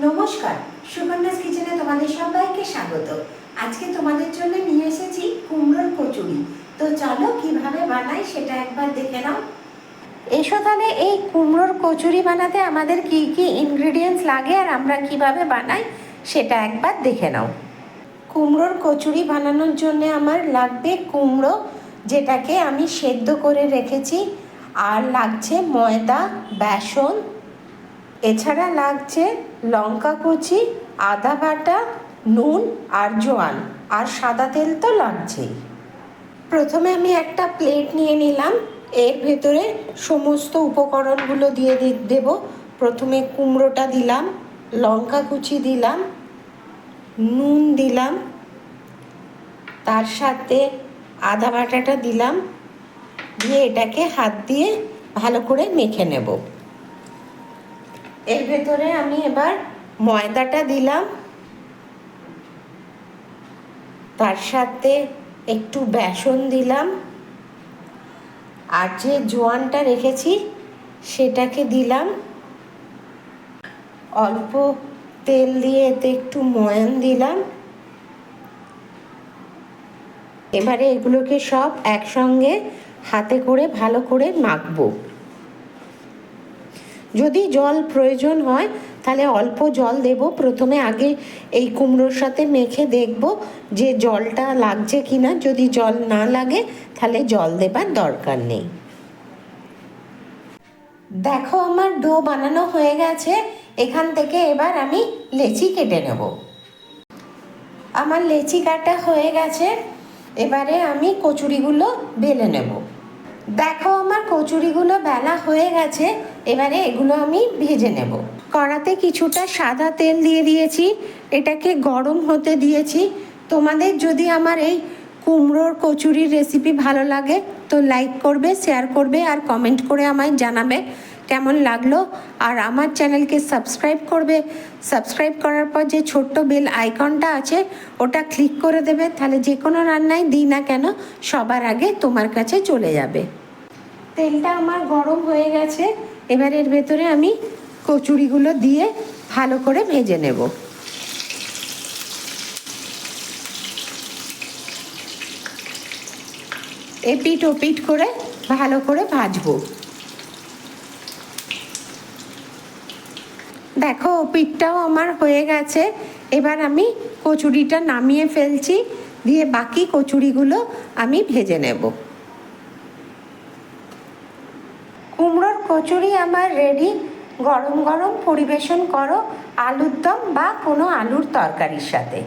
নমস্কার, সুকন্যাস কিচেনে তোমাদের সবাইকে স্বাগত। আজকে তোমাদের জন্য নিয়ে এসেছি কুমড়োর কচুরি। তো চলো কীভাবে বানাই সেটা একবার দেখে নাও। এসো তাহলে, এই কুমড়োর কচুরি বানাতে আমাদের কি কি ইনগ্রেডিয়েন্টস লাগে আর আমরা কীভাবে বানাই সেটা একবার দেখে নাও। কুমড়োর কচুরি বানানোর জন্য আমার লাগবে কুমড়ো, যেটাকে আমি সেদ্ধ করে রেখেছি। আর লাগছে ময়দা, বেসন এছাড়া লাগছে লঙ্কা কুচি, আদা বাটা, নুন আর জোয়ান। আর সাদা তেল তো লাগছেই। প্রথমে আমি একটা প্লেট নিয়ে নিলাম। এর ভেতরে সমস্ত উপকরণগুলো দিয়ে দি- দেব। প্রথমে কুমড়োটা দিলাম, লঙ্কা কুচি দিলাম, নুন দিলাম, তার সাথে আদা বাটাটা দিলাম। দিয়ে এটাকে হাত দিয়ে ভালো করে মেখে নেব। এর ভেতরে আমি এবার ময়দাটা দিলাম। তার সাথে একটু বেসন দিলাম। আর যে জোয়ানটা রেখেছি, সেটাকে দিলাম। অল্প তেল দিয়ে এতে একটু ময়ান দিলাম। এবারে এগুলোকে সব একসঙ্গে হাতে করে ভালো করে মাখবো। যদি জল প্রয়োজন হয়, তাহলে অল্প জল দেব। প্রথমে আগে এই কুমড়োর সাথে মেখে দেখব যে জলটা লাগছে কি না যদি জল না লাগে, তাহলে জল দেবার দরকার নেই। দেখো, আমার ডো বানানো হয়ে গেছে। এখান থেকে এবার আমি লেচি কেটে নেব। আমার লেচি কাটা হয়ে গেছে। এবারে আমি কচুরিগুলো বেলে নেব। দেখো আমার কচুরিগুলো বেলা হয়ে গেছে, এবারে এগুলো আমি ভেজে নেব। কড়াতে কিছুটা সাদা তেল দিয়ে দিয়েছি, এটাকে গরম হতে দিয়েছি। তোমাদের যদি আমার এই কুমড়োর কচুরির রেসিপি ভালো লাগে, তো লাইক করবে শেয়ার করবে, আর কমেন্ট করে আমায় জানাবে। কেমন লাগল? আর আমার চ্যানেলকে সাবস্ক্রাইব করবে। সাবস্ক্রাইব করার পর যে ছোট্ট বেল আইকনটা আছে, ওটা ক্লিক করে দেবে। তাহলে যে কোনো রান্নায় দিই না কেন, সবার আগে তোমার কাছে চলে যাবে। তেলটা আমার গরম হয়ে গেছে। এবার এর ভেতরে আমি কচুরিগুলো দিয়ে ভালো করে ভেজে নেব। এপিট ওপিট করে ভালো করে ভাজবো। দেখো, পিঠটাও আমার হয়ে গেছে। এবার আমি কচুরিটা নামিয়ে ফেলছি, দিয়ে বাকি কচুরিগুলো আমি ভেজে নেব। কুমড়োর কচুরি আমার রেডি গরম গরম পরিবেশন করো, আলুর দম বা কোনো আলুর তরকারির সাথে।